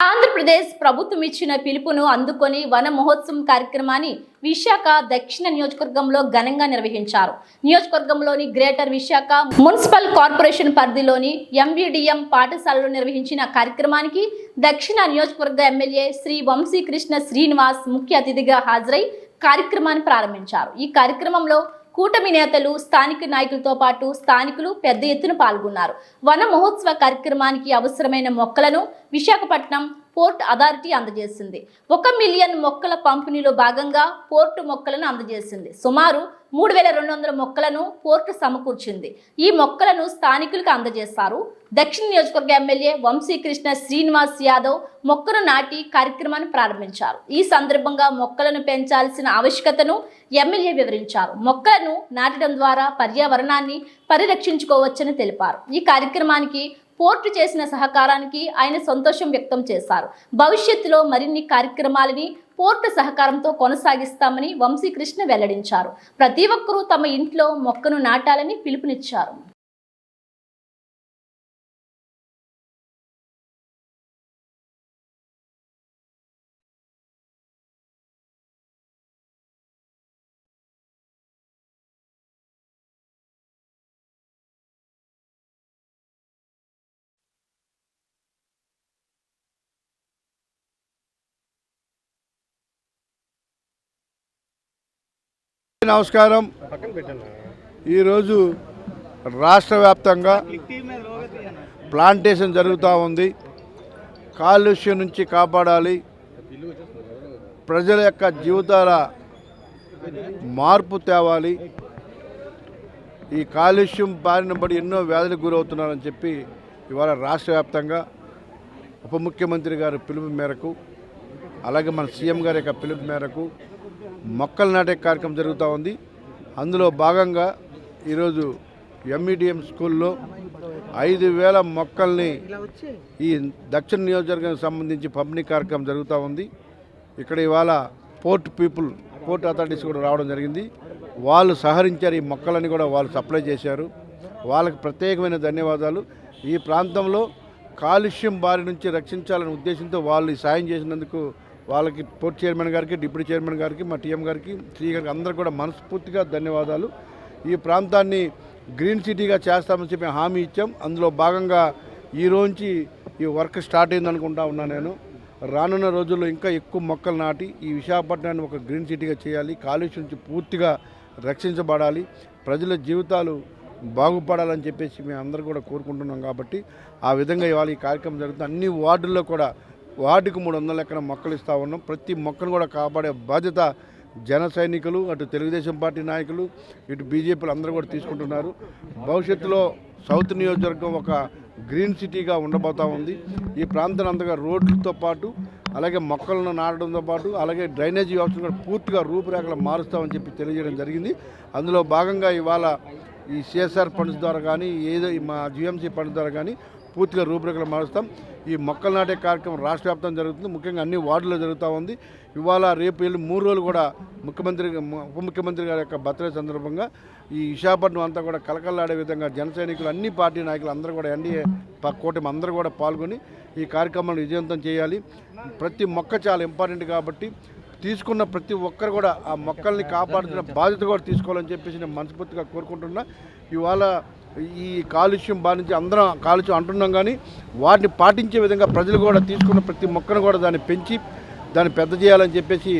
ఆంధ్రప్రదేశ్ ప్రభుత్వం ఇచ్చిన పిలుపును అందుకొని వన మహోత్సవం కార్యక్రమాన్ని విశాఖ దక్షిణ నియోజకవర్గంలో ఘనంగా నిర్వహించారు. నియోజకవర్గంలోని గ్రేటర్ విశాఖ మున్సిపల్ కార్పొరేషన్ పరిధిలోని ఎంవీడిఎం పాఠశాలలో నిర్వహించిన కార్యక్రమానికి దక్షిణ నియోజకవర్గ ఎమ్మెల్యే శ్రీ వంశీకృష్ణ శ్రీనివాస్ ముఖ్య అతిథిగా హాజరై కార్యక్రమాన్ని ప్రారంభించారు. ఈ కార్యక్రమంలో కూటమి నేతలు స్థానిక నాయకులతో పాటు స్థానికులు పెద్ద ఎత్తున పాల్గొన్నారు. వన మహోత్సవ కార్యక్రమానికి అవసరమైన మొక్కలను విశాఖపట్నం పోర్ట్ అథారిటీ అందజేసింది. ఒక మిలియన్ మొక్కల పంపిణీలో భాగంగా పోర్టు మొక్కలను అందజేసింది. సుమారు మూడు వేల రెండు వందల మొక్కలను పోర్టు సమకూర్చింది. ఈ మొక్కలను స్థానికులకు అందజేస్తారు దక్షిణ నియోజకవర్గ ఎమ్మెల్యే వంశీకృష్ణ శ్రీనివాస్ యాదవ్ మొక్కను నాటి కార్యక్రమాన్ని ప్రారంభించారు. ఈ సందర్భంగా మొక్కలను పెంచాల్సిన ఆవశ్యకతను ఎమ్మెల్యే వివరించారు. మొక్కలను నాటడం ద్వారా పర్యావరణాన్ని పరిరక్షించుకోవచ్చని తెలిపారు. ఈ కార్యక్రమానికి పోర్టు చేసిన సహకారానికి ఆయన సంతోషం వ్యక్తం చేశారు. భవిష్యత్తులో మరిన్ని కార్యక్రమాలని పోర్టు సహకారంతో కొనసాగిస్తామని వంశీకృష్ణ వెల్లడించారు. ప్రతి ఒక్కరూ తమ ఇంట్లో మొక్కను నాటాలని పిలుపునిచ్చారు. నమస్కారం. ఈరోజు రాష్ట్ర వ్యాప్తంగా ప్లాంటేషన్ జరుగుతూ ఉంది. కాలుష్యం నుంచి కాపాడాలి. ప్రజల యొక్క జీవితాల మార్పు తేవాలి. ఈ కాలుష్యం బారిన పడి ఎన్నో వ్యాధులకు గురవుతున్నారని చెప్పి ఇవాళ రాష్ట్ర వ్యాప్తంగా ఉప ముఖ్యమంత్రి గారి పిలుపు మేరకు అలాగే మన సీఎం గారి యొక్క పిలుపు మేరకు మొక్కలు నాటే కార్యక్రమం జరుగుతూ ఉంది. అందులో భాగంగా ఈరోజు ఎంఈడిఎం స్కూల్లో ఐదు వేల మొక్కల్ని ఈ దక్షిణ నియోజకవర్గానికి సంబంధించి పంపిణీ కార్యక్రమం జరుగుతూ ఉంది. ఇక్కడ ఇవాళ పోర్ట్ పీపుల్ పోర్ట్ అథారిటీస్ కూడా రావడం జరిగింది. వాళ్ళు సహరించారు ఈ మొక్కలని కూడా వాళ్ళు సప్లై చేశారు. వాళ్ళకి ప్రత్యేకమైన ధన్యవాదాలు. ఈ ప్రాంతంలో కాలుష్యం బారి నుంచి రక్షించాలనే ఉద్దేశంతో వాళ్ళు సాయం చేసినందుకు వాళ్ళకి పోర్ట్ చైర్మన్ గారికి డిప్యూటీ చైర్మన్ గారికి మా టీఎం గారికి శ్రీ గారికి అందరూ కూడా మనస్ఫూర్తిగా ధన్యవాదాలు. ఈ ప్రాంతాన్ని గ్రీన్ సిటీగా చేస్తామని చెప్పి హామీ ఇచ్చాం. అందులో భాగంగా ఈ రోజుంచి ఈ వర్క్ స్టార్ట్ అయింది అనుకుంటా ఉన్నా నేను. రానున్న రోజుల్లో ఇంకా ఎక్కువ మొక్కలు నాటి ఈ విశాఖపట్నాన్ని ఒక గ్రీన్ సిటీగా చేయాలి. కాలుష్యం నుంచి పూర్తిగా రక్షించబడాలి. ప్రజల జీవితాలు బాగుపడాలని చెప్పేసి మేము అందరూ కూడా కోరుకుంటున్నాం కాబట్టి ఆ విధంగా ఇవాళ ఈ కార్యక్రమం జరుగుతుంది. అన్ని వార్డుల్లో కూడా వాటికి మూడు వందల ఎకరం మొక్కలు ఇస్తూ ఉన్నాం. ప్రతి మొక్కను కూడా కాపాడే బాధ్యత జన సైనికులు అటు తెలుగుదేశం పార్టీ నాయకులు ఇటు బీజేపీలు అందరూ కూడా తీసుకుంటున్నారు. భవిష్యత్తులో సౌత్ నియోజకవర్గం ఒక గ్రీన్ సిటీగా ఉండబోతూ ఉంది. ఈ ప్రాంతం అంతగా రోడ్లతో పాటు అలాగే మొక్కలను నాటడంతో పాటు అలాగే డ్రైనేజీ వ్యవస్థను కూడా పూర్తిగా రూపురేఖలు మారుస్తామని చెప్పి తెలియజేయడం జరిగింది. అందులో భాగంగా ఇవాళ ఈ సిఎస్ఆర్ ఫండ్స్ ద్వారా కానీ ఏదో మా జిఎంసీ ఫండ్స్ ద్వారా కానీ పూర్తిగా రూపురేఖలు మారుస్తాం. ఈ మొక్కలు నాటే కార్యక్రమం రాష్ట్ర వ్యాప్తం జరుగుతుంది. ముఖ్యంగా అన్ని వార్డుల్లో జరుగుతూ ఉంది. ఇవాళ రేపు వెళ్ళి మూడు రోజులు కూడా ముఖ్యమంత్రి ఉప ముఖ్యమంత్రి గారి యొక్క బర్త్డే సందర్భంగా ఈ విశాఖపట్నం అంతా కూడా కలకల్లాడే విధంగా జన సైనికులు అన్ని పార్టీ నాయకులు అందరూ కూడా ఎన్డీఏ ప- కూటమి అందరూ కూడా పాల్గొని ఈ కార్యక్రమాన్ని విజయవంతం చేయాలి. ప్రతి మొక్క చాలా ఇంపార్టెంట్ కాబట్టి తీసుకున్న ప్రతి ఒక్కరు కూడా ఆ మొక్కల్ని కాపాడుతున్న బాధ్యత కూడా తీసుకోవాలని చెప్పేసి నేను మనస్ఫూర్తిగా కోరుకుంటున్నా. ఇవాళ ఈ కాలుష్యం బాధించి అందరం కాలుష్యం అంటున్నాం కానీ వాటిని పాటించే విధంగా ప్రజలు కూడా తీసుకున్న ప్రతి మొక్కను కూడా దాన్ని పెంచి దాన్ని పెద్ద చేయాలని చెప్పేసి